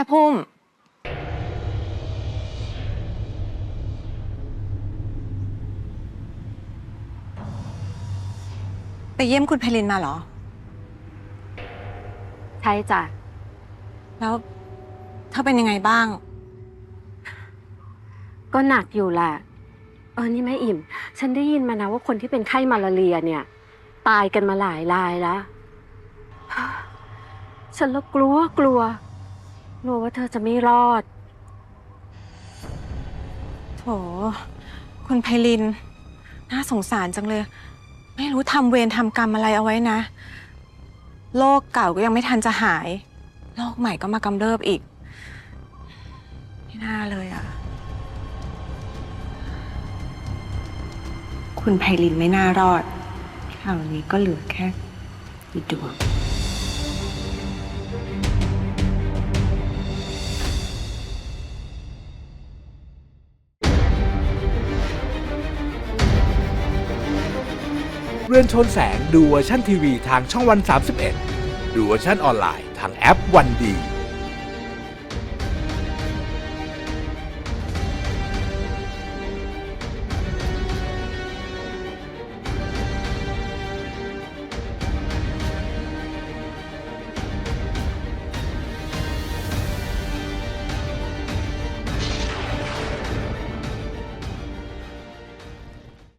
ม่พุ่ม ไปเยี่ยมคุณไพลินมาเหรอ ใช่จ้ะ แล้วเธอเป็นยังไงบ้าง ก็หนักอยู่แหละ เออ นี่แม่อิ่ม ฉันได้ยินมานะว่าคนที่เป็นไข้มาลาเรียเนี่ย ตายกันมาหลายรายแล้ว ฉันละกลัวกลัว กลัวว่าเธอจะไม่รอด โถ คุณไพลิน น่าสงสารจังเลย ไม่รู้ทำเวรทำกรรมอะไรเอาไว้นะ โรคเก่าก็ยังไม่ทันจะหาย โรคใหม่ก็มากำเริบอีก ไม่น่าเลยอะ คุณไพลินไม่น่ารอดคราวนี้ก็เหลือแค่อีดวง เรือนชนแสงดูเวอร์ชันทีวีทางช่องวัน 31 ดูเวอร์ชันออนไลน์ทางแอปวันดี